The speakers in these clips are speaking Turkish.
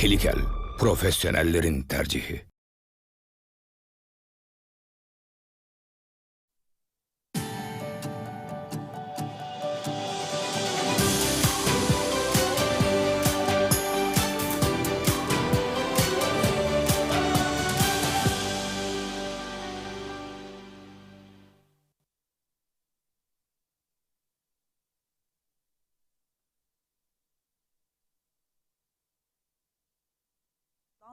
Çelikel, profesyonellerin tercihi.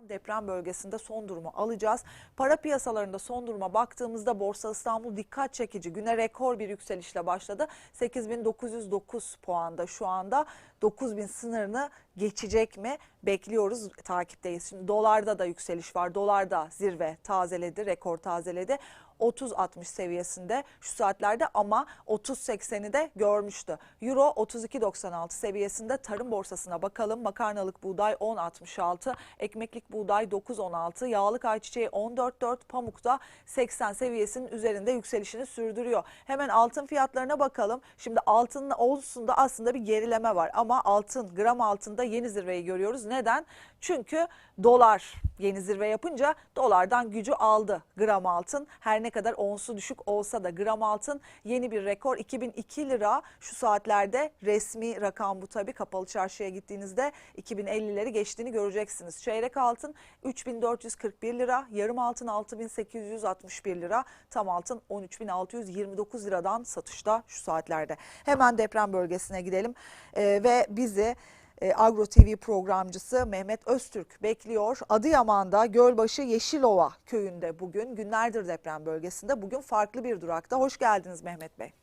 Deprem bölgesinde son durumu alacağız. Para piyasalarında son duruma baktığımızda Borsa İstanbul dikkat çekici güne rekor bir yükselişle başladı. 8909 puanda şu anda 9000 sınırını geçecek mi bekliyoruz takipteyiz. Şimdi dolarda da yükseliş var. Dolarda zirve tazeledi, rekor tazeledi. 30-60 seviyesinde şu saatlerde ama 30-80'i de görmüştü. Euro 32.96 seviyesinde tarım borsasına bakalım. Makarnalık buğday 10.66, ekmeklik buğday 9.16, yağlık ayçiçeği 14.4, pamukta 80 seviyesinin üzerinde yükselişini sürdürüyor. Hemen altın fiyatlarına bakalım. Şimdi altının olsunda aslında bir gerileme var ama altın gram altında yeni zirveyi görüyoruz. Neden? Çünkü dolar yeni zirve yapınca dolardan gücü aldı gram altın. Her ne kadar onsu düşük olsa da gram altın yeni bir rekor 2002 lira şu saatlerde resmi rakam bu tabi kapalı çarşıya gittiğinizde 2050'leri geçtiğini göreceksiniz. Çeyrek altın 3441 lira, yarım altın 6861 lira, tam altın 13629 liradan satışta şu saatlerde. Hemen deprem bölgesine gidelim Ee, ve bizi e, Agro TV programcısı Mehmet Öztürk bekliyor. Adıyaman'da Gölbaşı Yeşilova köyünde bugün günlerdir deprem bölgesinde. Bugün farklı bir durakta. Hoş geldiniz Mehmet Bey.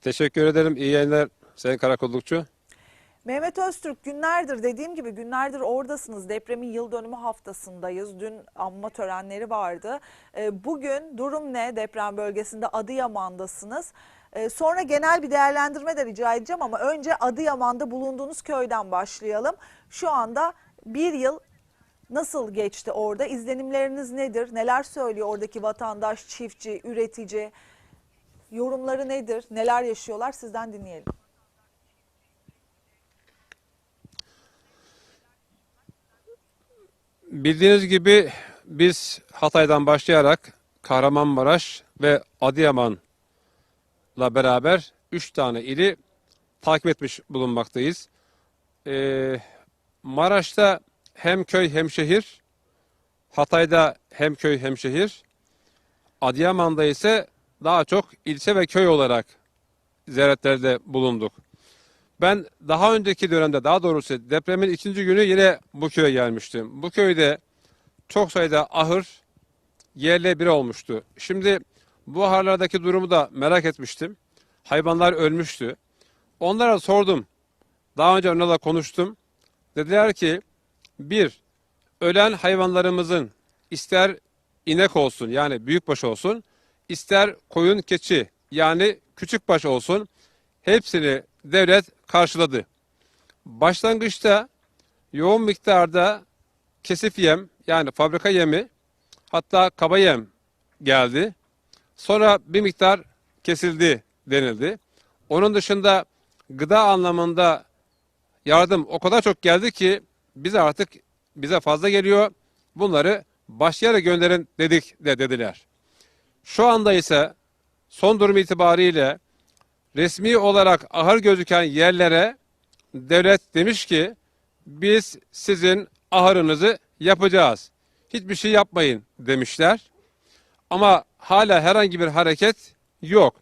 Teşekkür ederim. İyi yayınlar Sayın Karakollukçu. Mehmet Öztürk günlerdir dediğim gibi günlerdir oradasınız. Depremin yıl dönümü haftasındayız. Dün anma törenleri vardı. E, Bugün durum ne deprem bölgesinde Adıyaman'dasınız. E, Sonra genel bir değerlendirme de rica edeceğim ama önce Adıyaman'da bulunduğunuz köyden başlayalım. Şu anda bir yıl nasıl geçti orada? İzlenimleriniz nedir? Neler söylüyor oradaki vatandaş, çiftçi, üretici? Yorumları nedir? Neler yaşıyorlar? Sizden dinleyelim. Bildiğiniz gibi biz Hatay'dan başlayarak Kahramanmaraş ve Adıyaman'la beraber 3 tane ili takip etmiş bulunmaktayız. Ee, Maraş'ta hem köy hem şehir, Hatay'da hem köy hem şehir, Adıyaman'da ise daha çok ilçe ve köy olarak ziyaretlerde bulunduk. Ben daha önceki dönemde daha doğrusu depremin ikinci günü yine bu köye gelmiştim. Bu köyde çok sayıda ahır yerle bir olmuştu. Şimdi bu ahırlardaki durumu da merak etmiştim. Hayvanlar ölmüştü. Onlara sordum. Daha önce onlarla konuştum. Dediler ki bir, ölen hayvanlarımızın ister inek olsun yani büyükbaş olsun, ister koyun keçi yani küçükbaş olsun hepsini devlet karşıladı. Başlangıçta yoğun miktarda kesif yem yani fabrika yemi hatta kaba yem geldi. Sonra bir miktar kesildi denildi. Onun dışında gıda anlamında yardım o kadar çok geldi ki bize artık bize fazla geliyor. Bunları başka yere gönderin dedik de dediler. Şu anda ise son durum itibariyle resmi olarak ahır gözüken yerlere devlet demiş ki biz sizin ahırınızı yapacağız. Hiçbir şey yapmayın demişler. Ama hala herhangi bir hareket yok.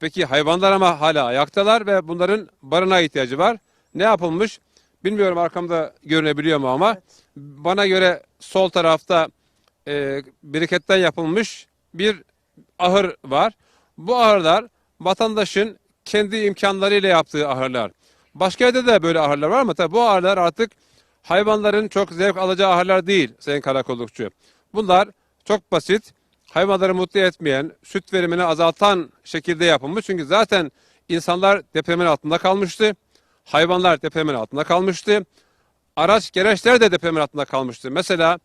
Peki hayvanlar ama hala ayaktalar ve bunların barınağa ihtiyacı var. Ne yapılmış? Bilmiyorum arkamda görünebiliyor mu ama bana göre sol tarafta e, biriketten yapılmış bir ahır var. Bu ahırlar vatandaşın kendi imkanlarıyla yaptığı ahırlar. Başka yerde de böyle ahırlar var ama tabii bu ahırlar artık hayvanların çok zevk alacağı ahırlar değil Sayın Karakollukçu. Bunlar çok basit, hayvanları mutlu etmeyen, süt verimini azaltan şekilde yapılmış. Çünkü zaten insanlar depremin altında kalmıştı. Hayvanlar depremin altında kalmıştı. Araç gereçler de depremin altında kalmıştı. Mesela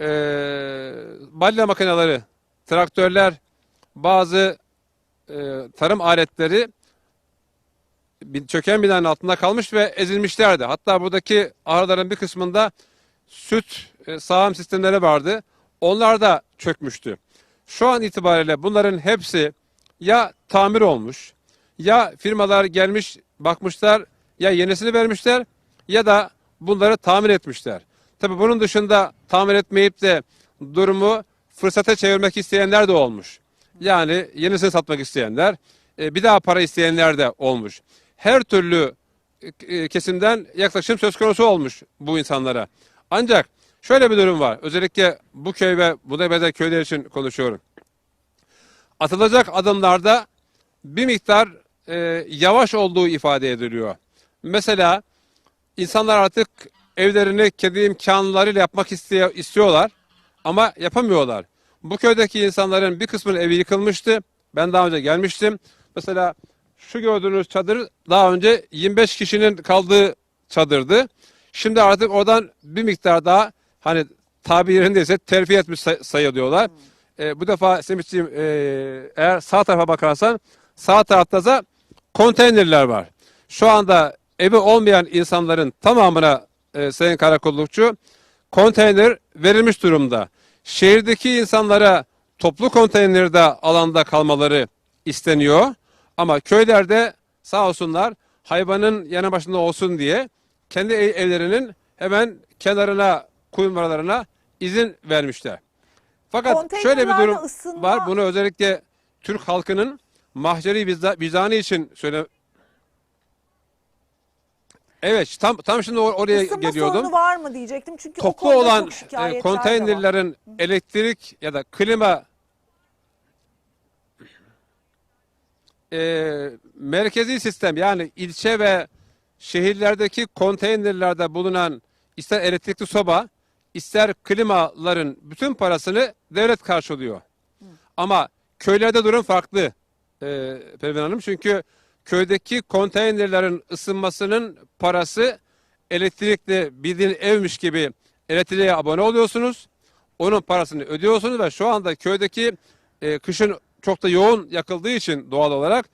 eee balya makineleri, traktörler, bazı e, tarım aletleri bir çöken binanın altında kalmış ve ezilmişlerdi. Hatta buradaki ahırların bir kısmında süt e, sağım sistemleri vardı. Onlar da çökmüştü. Şu an itibariyle bunların hepsi ya tamir olmuş, ya firmalar gelmiş bakmışlar, ya yenisini vermişler ya da bunları tamir etmişler. Tabii bunun dışında tamir etmeyip de durumu fırsata çevirmek isteyenler de olmuş. Yani yenisini satmak isteyenler, e, bir daha para isteyenler de olmuş. Her türlü e, kesimden yaklaşım söz konusu olmuş bu insanlara. Ancak şöyle bir durum var. Özellikle bu köy ve buna benzer köyler için konuşuyorum. Atılacak adımlarda bir miktar e, yavaş olduğu ifade ediliyor. Mesela insanlar artık evlerini kendi imkanlarıyla yapmak istiyorlar ama yapamıyorlar. Bu köydeki insanların bir kısmının evi yıkılmıştı. Ben daha önce gelmiştim. Mesela şu gördüğünüz çadır daha önce 25 kişinin kaldığı çadırdı. Şimdi artık oradan bir miktar daha hani tabi yerindeyse terfi etmiş say- sayılıyorlar. E, bu defa Semihciğim e, eğer sağ tarafa bakarsan sağ tarafta da konteynerler var. Şu anda evi olmayan insanların tamamına e, Sayın Karakollukçu konteyner verilmiş durumda. Şehirdeki insanlara toplu konteynerde alanda kalmaları isteniyor. Ama köylerde sağ olsunlar hayvanın yanı başında olsun diye kendi ev- evlerinin hemen kenarına kuyumlarına izin vermişler. Fakat şöyle bir durum ısınma- var. Bunu özellikle Türk halkının mahceri vicda- vicdanı için söyle. Evet tam tam şimdi or- oraya Isınma geliyordum sorunu var mı diyecektim. Çünkü o toplu konuda olan çok e, şikayetler de var. konteynerlerin elektrik ya da klima e, merkezi sistem yani ilçe ve şehirlerdeki konteynerlerde bulunan ister elektrikli soba ister klimaların bütün parasını devlet karşılıyor. Ama köylerde durum farklı e, Pervin Hanım. Çünkü köydeki konteynerlerin ısınmasının parası elektrikli bildiğin evmiş gibi elektriğe abone oluyorsunuz. Onun parasını ödüyorsunuz ve şu anda köydeki e, kışın çok da yoğun yakıldığı için doğal olarak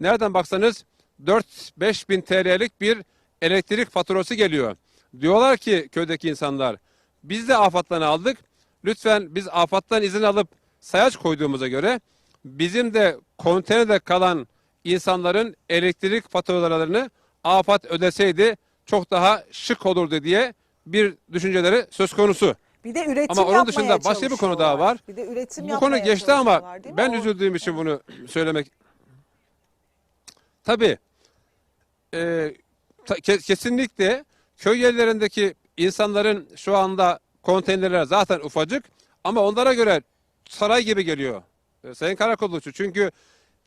nereden baksanız 4-5 bin TL'lik bir elektrik faturası geliyor. Diyorlar ki köydeki insanlar biz de afattan aldık. Lütfen biz afattan izin alıp sayaç koyduğumuza göre bizim de konteynerde kalan insanların elektrik faturalarını afat ödeseydi çok daha şık olurdu diye bir düşünceleri söz konusu. Bir de üretim Ama onun dışında başka bir konu daha var. Bir de üretim Bu konu geçti ama ben O- üzüldüğüm için bunu söylemek. Tabii e, ta- ke- kesinlikle köy yerlerindeki insanların şu anda konteynerler zaten ufacık ama onlara göre saray gibi geliyor. E, Sayın Karakollukçu çünkü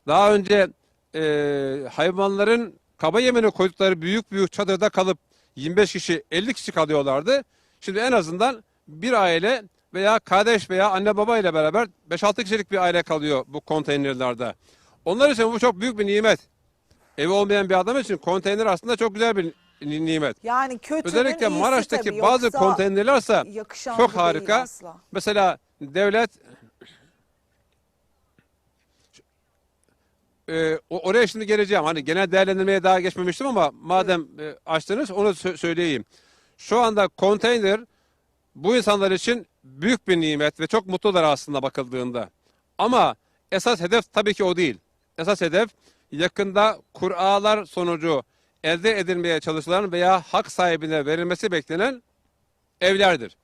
daha önce e, hayvanların kaba yemini koydukları büyük büyük çadırda kalıp 25 kişi 50 kişi kalıyorlardı. Şimdi en azından bir aile veya kardeş veya anne baba ile beraber 5-6 kişilik bir aile kalıyor bu konteynerlerde. Onlar için bu çok büyük bir nimet. Evi olmayan bir adam için konteyner aslında çok güzel bir ni- nimet. Yani kötünün Özellikle iyisi Maraş'taki tabii, bazı yoksa konteynerlerse yakışan çok bu değil harika. asla. Mesela devlet e, oraya şimdi geleceğim. Hani genel değerlendirmeye daha geçmemiştim ama madem e, açtınız onu sö- söyleyeyim. Şu anda konteyner bu insanlar için büyük bir nimet ve çok mutlular aslında bakıldığında. Ama esas hedef tabii ki o değil. Esas hedef yakında kuralar sonucu elde edilmeye çalışılan veya hak sahibine verilmesi beklenen evlerdir.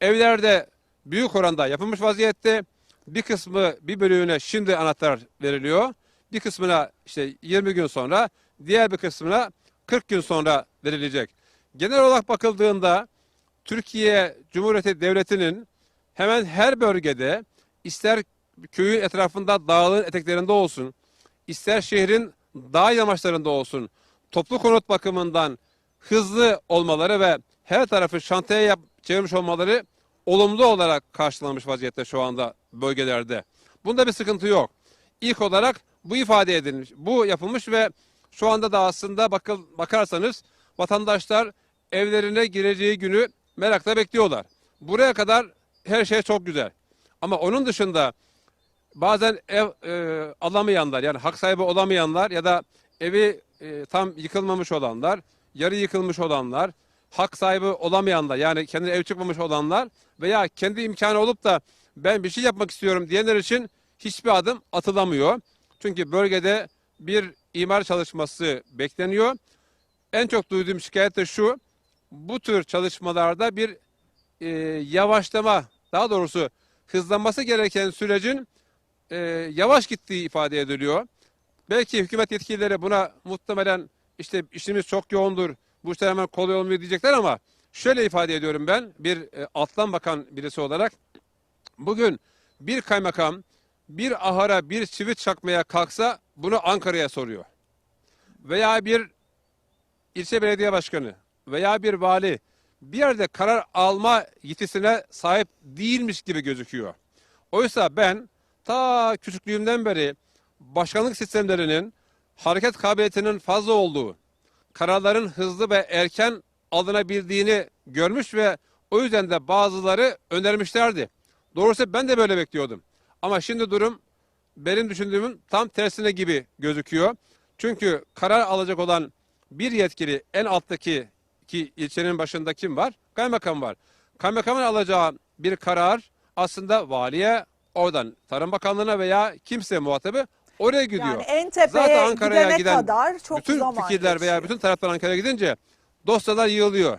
Evlerde büyük oranda yapılmış vaziyette bir kısmı bir bölüğüne şimdi anahtar veriliyor. Bir kısmına işte 20 gün sonra, diğer bir kısmına 40 gün sonra verilecek. Genel olarak bakıldığında Türkiye Cumhuriyeti Devleti'nin hemen her bölgede ister köyün etrafında dağların eteklerinde olsun, ister şehrin dağ yamaçlarında olsun toplu konut bakımından hızlı olmaları ve her tarafı şantiye yap, çevirmiş olmaları olumlu olarak karşılanmış vaziyette şu anda bölgelerde. Bunda bir sıkıntı yok. İlk olarak bu ifade edilmiş, bu yapılmış ve şu anda da aslında bakıl, bakarsanız vatandaşlar evlerine gireceği günü merakla bekliyorlar. Buraya kadar her şey çok güzel. Ama onun dışında bazen ev e, alamayanlar yani hak sahibi olamayanlar ya da evi e, tam yıkılmamış olanlar, yarı yıkılmış olanlar, hak sahibi olamayanlar yani kendine ev çıkmamış olanlar veya kendi imkanı olup da ben bir şey yapmak istiyorum diyenler için hiçbir adım atılamıyor. Çünkü bölgede bir imar çalışması bekleniyor. En çok duyduğum şikayet de şu. Bu tür çalışmalarda bir e, yavaşlama, daha doğrusu hızlanması gereken sürecin e, yavaş gittiği ifade ediliyor. Belki hükümet yetkilileri buna muhtemelen işte işimiz çok yoğundur, bu işler hemen kolay olmuyor diyecekler ama şöyle ifade ediyorum ben bir e, alttan bakan birisi olarak. Bugün bir kaymakam bir ahara bir çivi çakmaya kalksa bunu Ankara'ya soruyor. Veya bir ilçe belediye başkanı veya bir vali bir yerde karar alma yetisine sahip değilmiş gibi gözüküyor. Oysa ben ta küçüklüğümden beri başkanlık sistemlerinin hareket kabiliyetinin fazla olduğu, kararların hızlı ve erken alınabildiğini görmüş ve o yüzden de bazıları önermişlerdi. Doğrusu ben de böyle bekliyordum. Ama şimdi durum benim düşündüğümün tam tersine gibi gözüküyor. Çünkü karar alacak olan bir yetkili en alttaki ki ilçenin başında kim var? Kaymakam var. Kaymakamın alacağı bir karar aslında valiye oradan Tarım Bakanlığı'na veya kimse muhatabı oraya gidiyor. Yani en tepeye Zaten Ankara'ya giden kadar çok bütün zaman fikirler veya geçiyor. bütün taraftar Ankara'ya gidince dosyalar yığılıyor.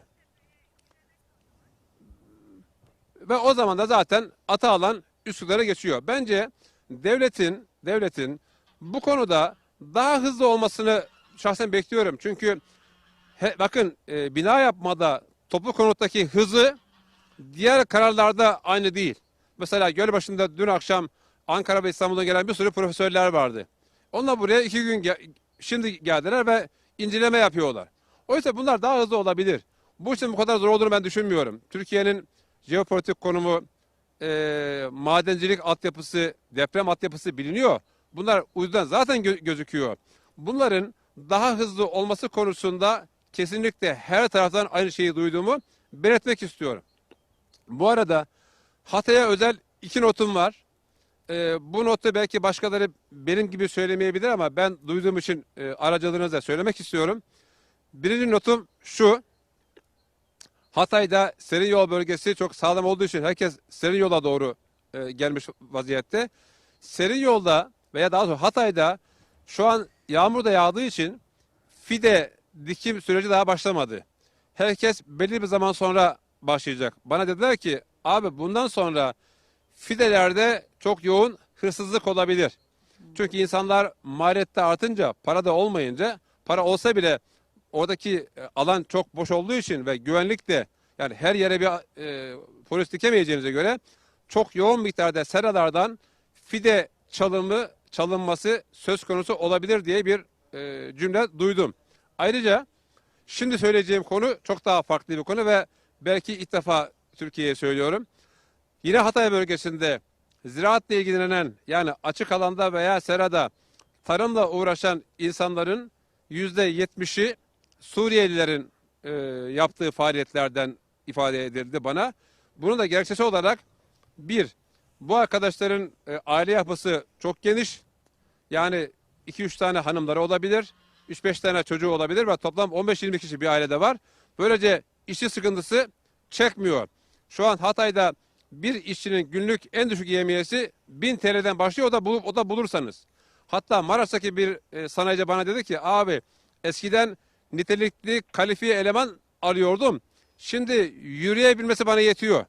Ve o zaman da zaten ata alan Üsküdar'a geçiyor. Bence devletin devletin bu konuda daha hızlı olmasını şahsen bekliyorum. Çünkü he- bakın e, bina yapmada toplu konuttaki hızı diğer kararlarda aynı değil. Mesela Gölbaşı'nda dün akşam Ankara ve İstanbul'dan gelen bir sürü profesörler vardı. Onlar buraya iki gün ge- şimdi geldiler ve inceleme yapıyorlar. Oysa bunlar daha hızlı olabilir. Bu işin bu kadar zor olduğunu ben düşünmüyorum. Türkiye'nin jeopolitik konumu, e, madencilik altyapısı, deprem altyapısı biliniyor. Bunlar uydudan zaten gö- gözüküyor. Bunların daha hızlı olması konusunda kesinlikle her taraftan aynı şeyi duyduğumu belirtmek istiyorum. Bu arada Hatay'a özel iki notum var. Ee, bu notu belki başkaları benim gibi söylemeyebilir ama ben duyduğum için e, aracılığınızla söylemek istiyorum. Birinci notum şu. Hatay'da serin yol bölgesi çok sağlam olduğu için herkes serin yola doğru e, gelmiş vaziyette. Serin yolda veya daha doğrusu Hatay'da şu an yağmur da yağdığı için fide dikim süreci daha başlamadı. Herkes belli bir zaman sonra başlayacak. Bana dediler ki abi bundan sonra fidelerde çok yoğun hırsızlık olabilir. Çünkü insanlar maliyette artınca para da olmayınca para olsa bile oradaki e, alan çok boş olduğu için ve güvenlik de yani her yere bir e, polis dikemeyeceğinize göre çok yoğun miktarda seralardan fide çalımı çalınması söz konusu olabilir diye bir e, cümle duydum. Ayrıca şimdi söyleyeceğim konu çok daha farklı bir konu ve belki ilk defa Türkiye'ye söylüyorum. Yine Hatay bölgesinde ziraatla ilgilenen yani açık alanda veya serada tarımla uğraşan insanların yüzde yetmişi Suriyelilerin e, yaptığı faaliyetlerden ifade edildi bana. Bunun da gerekçesi olarak bir, bu arkadaşların e, aile yapısı çok geniş. Yani 2-3 tane hanımları olabilir, 3-5 tane çocuğu olabilir ve toplam 15-20 kişi bir ailede var. Böylece işçi sıkıntısı çekmiyor. Şu an Hatay'da bir işçinin günlük en düşük yemiyesi 1000 TL'den başlıyor o da, bulup, o da bulursanız. Hatta Maraş'taki bir e, sanayici bana dedi ki abi eskiden nitelikli kalifiye eleman alıyordum. Şimdi yürüyebilmesi bana yetiyor.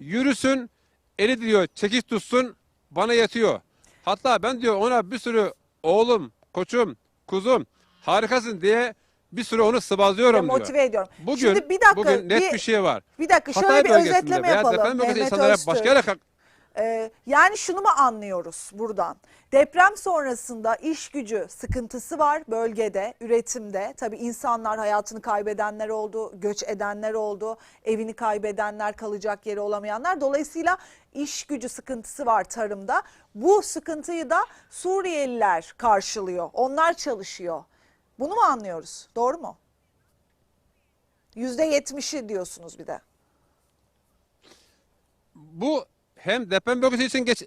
Yürüsün, eli diyor çekiç tutsun bana yetiyor. Hatta ben diyor ona bir sürü oğlum, koçum, kuzum harikasın diye bir sürü onu sıvazlıyorum diyor. motive ediyorum. Bugün, Şimdi bir dakika bugün net bir, bir şey var. bir dakika şöyle Hatay bir özetleme yapalım. Mehmet insanlara Öztürk. başka yere Ee, yani şunu mu anlıyoruz buradan? Deprem sonrasında iş gücü sıkıntısı var bölgede, üretimde. Tabii insanlar hayatını kaybedenler oldu, göç edenler oldu, evini kaybedenler, kalacak yeri olamayanlar. Dolayısıyla iş gücü sıkıntısı var tarımda. Bu sıkıntıyı da Suriyeliler karşılıyor. Onlar çalışıyor. Bunu mu anlıyoruz? Doğru mu? Yüzde yetmişi diyorsunuz bir de. bu hem deprem bölgesi için geç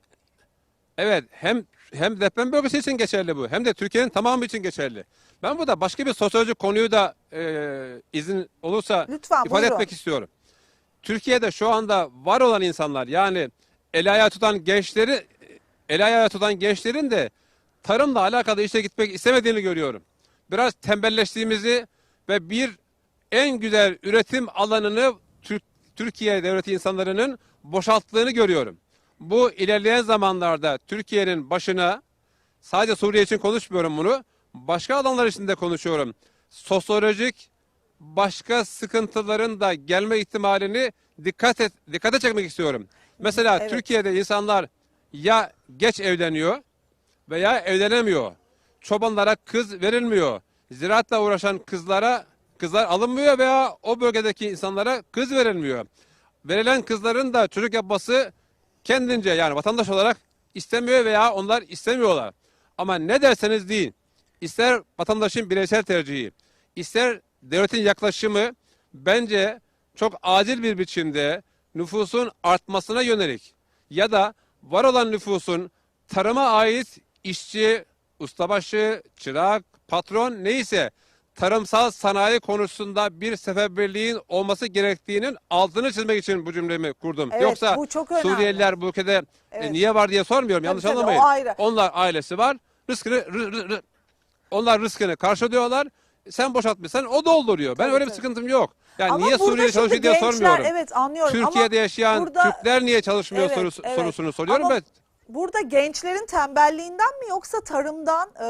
Evet hem hem deprem bölgesi için geçerli bu hem de Türkiye'nin tamamı için geçerli. Ben burada başka bir sosyolojik konuyu da e, izin olursa Lütfen, ifade buyurun. etmek istiyorum. Türkiye'de şu anda var olan insanlar yani el ayağı tutan gençleri el ayağı tutan gençlerin de tarımla alakalı işe gitmek istemediğini görüyorum. Biraz tembelleştiğimizi ve bir en güzel üretim alanını Türk, Türkiye devleti insanlarının boşalttığını görüyorum. Bu ilerleyen zamanlarda Türkiye'nin başına sadece Suriye için konuşmuyorum bunu. Başka alanlar için de konuşuyorum. Sosyolojik başka sıkıntıların da gelme ihtimalini dikkat et, dikkate çekmek istiyorum. Mesela Evet. Türkiye'de insanlar ya geç evleniyor veya evlenemiyor. Çobanlara kız verilmiyor. Ziraatla uğraşan kızlara kızlar alınmıyor veya o bölgedeki insanlara kız verilmiyor. Verilen kızların da çocuk yapması kendince yani vatandaş olarak istemiyor veya onlar istemiyorlar. Ama ne derseniz deyin. ister vatandaşın bireysel tercihi, ister devletin yaklaşımı bence çok acil bir biçimde nüfusun artmasına yönelik ya da var olan nüfusun tarıma ait işçi, ustabaşı, çırak, patron neyse tarımsal sanayi konusunda bir seferberliğin olması gerektiğinin altını çizmek için bu cümlemi kurdum. Evet, Yoksa bu çok önemli. Suriyeliler bu ülkede e, Evet. niye var diye sormuyorum. Yanlış tabii, anlamayın. ayrı. Onlar ailesi var. Rızkını rı- rı- rı- onlar rızkını karşılıyorlar. Sen boşaltmışsan o dolduruyor. Ben Tabii, öyle bir tabii. sıkıntım yok. Yani Ama niye şimdi çalışıyor diye gençler, sormuyorum. Evet anlıyorum Türkiye'de ama yaşayan burada- Türkler niye çalışmıyor Evet, sorusu, evet. sorusunu soruyorum Ama ve Burada gençlerin tembelliğinden mi yoksa tarımdan e,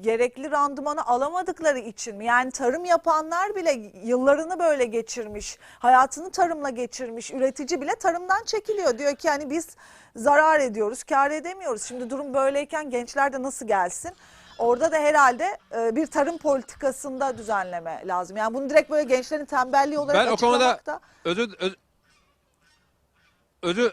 gerekli randımanı alamadıkları için mi? Yani tarım yapanlar bile yıllarını böyle geçirmiş, hayatını tarımla geçirmiş, üretici bile tarımdan çekiliyor. Diyor ki hani biz zarar ediyoruz, kar edemiyoruz. Şimdi durum böyleyken gençler de nasıl gelsin? Orada da herhalde e, bir tarım politikasında düzenleme lazım. Yani bunu direkt böyle gençlerin tembelliği olarak ben o konuda açıklamak da özü, öz- özü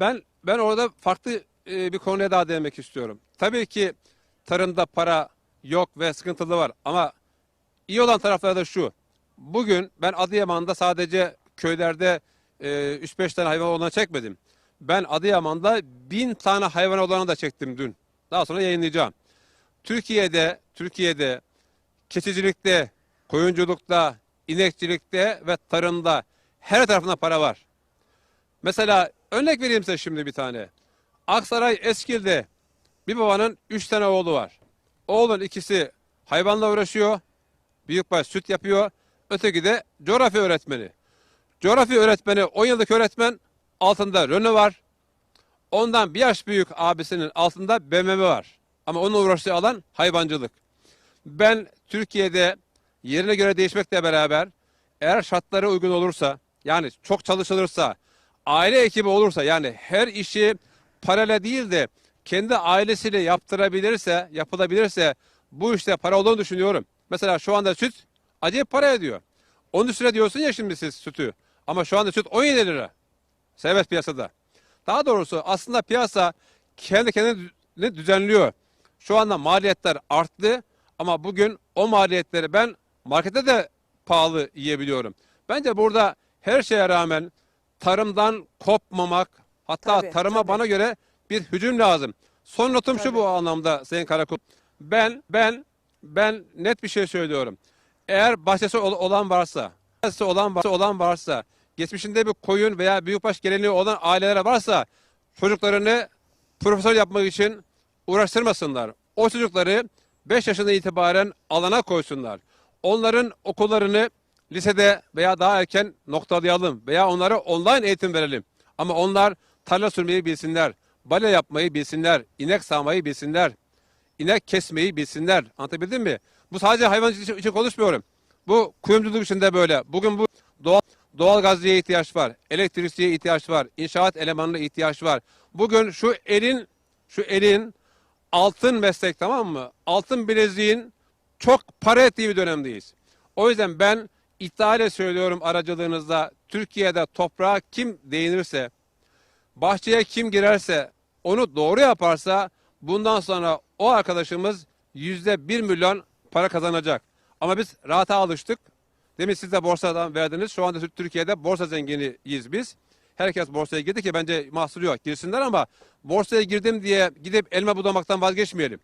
ben ben orada farklı e, bir konuya daha değinmek istiyorum. Tabii ki tarımda para yok ve sıkıntılı var ama iyi olan tarafları da şu. Bugün ben Adıyaman'da sadece köylerde e, 3-5 tane hayvan olanı çekmedim. Ben Adıyaman'da bin tane hayvan olanı da çektim dün. Daha sonra yayınlayacağım. Türkiye'de Türkiye'de keçicilikte, koyunculukta, inekçilikte ve tarımda her tarafında para var. Mesela örnek vereyim size şimdi bir tane. Aksaray Eskil'de bir babanın üç tane oğlu var. Oğlun ikisi hayvanla uğraşıyor. Büyükbaş süt yapıyor. Öteki de coğrafya öğretmeni. Coğrafya öğretmeni 10 yıllık öğretmen altında Renault var. Ondan bir yaş büyük abisinin altında BMW var. Ama onun uğraştığı alan hayvancılık. Ben Türkiye'de yerine göre değişmekle beraber eğer şartları uygun olursa yani çok çalışılırsa aile ekibi olursa yani her işi parayla değil de kendi ailesiyle yaptırabilirse yapılabilirse bu işte para olduğunu düşünüyorum. Mesela şu anda süt acayip para ediyor. 13 lira diyorsun ya şimdi siz sütü ama şu anda süt 17 lira. Serbest piyasada. Daha doğrusu aslında piyasa kendi kendini düzenliyor. Şu anda maliyetler arttı ama bugün o maliyetleri ben markette de pahalı yiyebiliyorum. Bence burada her şeye rağmen tarımdan kopmamak hatta Tabii, tarıma tabii. bana göre bir hücum lazım. Son notum Tabii. şu bu anlamda Sayın Karakul. Ben ben ben net bir şey söylüyorum. Eğer bahçesi ol- olan varsa, bahçesi olan varsa, olan varsa, geçmişinde bir koyun veya büyükbaş geleneği olan ailelere varsa çocuklarını profesör yapmak için uğraştırmasınlar. O çocukları 5 yaşından itibaren alana koysunlar. Onların okullarını lisede veya daha erken noktalayalım veya onlara online eğitim verelim. Ama onlar tarla sürmeyi bilsinler, balya yapmayı bilsinler, inek sağmayı bilsinler, inek kesmeyi bilsinler. Anlatabildim mi? Bu sadece hayvan için, için konuşmuyorum. Bu kuyumculuk için de böyle. Bugün bu doğal, doğal gazlıya ihtiyaç var. Elektrikçiye ihtiyaç var. inşaat elemanına ihtiyaç var. Bugün şu elin şu elin altın meslek tamam mı? Altın bileziğin çok para ettiği bir dönemdeyiz. O yüzden ben iddiayla söylüyorum aracılığınızda Türkiye'de toprağa kim değinirse bahçeye kim girerse onu doğru yaparsa bundan sonra o arkadaşımız yüzde bir milyon para kazanacak. Ama biz rahata alıştık. Demin siz de borsadan verdiniz. Şu anda Türkiye'de borsa zenginiyiz biz. Herkes borsaya girdi ki bence mahsuru yok. Girsinler ama borsaya girdim diye gidip elma budamaktan vazgeçmeyelim.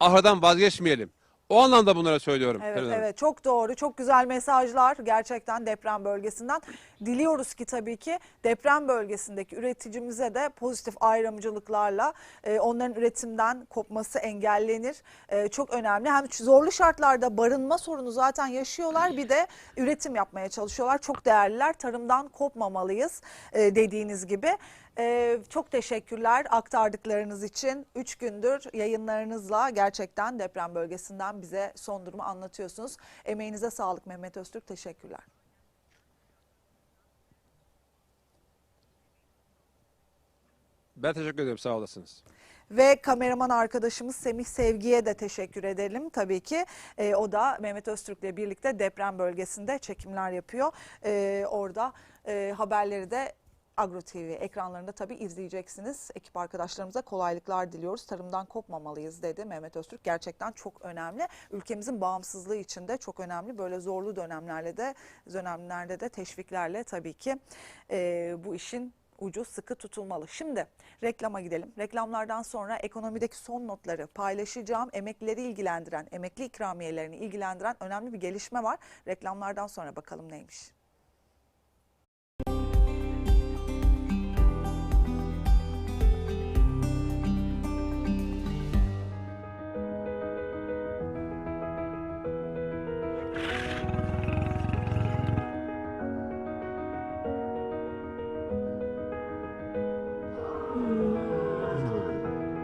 Ahırdan vazgeçmeyelim. O anlamda bunları söylüyorum. Evet evet çok doğru çok güzel mesajlar gerçekten deprem bölgesinden. Diliyoruz ki tabii ki deprem bölgesindeki üreticimize de pozitif ayrımcılıklarla e, onların üretimden kopması engellenir. E, çok önemli. Hem zorlu şartlarda barınma sorunu zaten yaşıyorlar bir de üretim yapmaya çalışıyorlar. Çok değerliler tarımdan kopmamalıyız e, dediğiniz gibi. Ee, çok teşekkürler aktardıklarınız için. Üç gündür yayınlarınızla gerçekten deprem bölgesinden bize son durumu anlatıyorsunuz. Emeğinize sağlık Mehmet Öztürk. Teşekkürler. Ben teşekkür ederim. Sağ olasınız. Ve kameraman arkadaşımız Semih Sevgi'ye de teşekkür edelim tabii ki. Ee, o da Mehmet Öztürk'le birlikte deprem bölgesinde çekimler yapıyor. Ee, orada e, haberleri de Agro TV ekranlarında tabii izleyeceksiniz. Ekip arkadaşlarımıza kolaylıklar diliyoruz. Tarımdan kopmamalıyız dedi Mehmet Öztürk. Gerçekten çok önemli. Ülkemizin bağımsızlığı için de çok önemli. Böyle zorlu dönemlerle de dönemlerde de teşviklerle tabii ki e, bu işin ucu sıkı tutulmalı. Şimdi reklama gidelim. Reklamlardan sonra ekonomideki son notları paylaşacağım. Emeklileri ilgilendiren, emekli ikramiyelerini ilgilendiren önemli bir gelişme var. Reklamlardan sonra bakalım neymiş.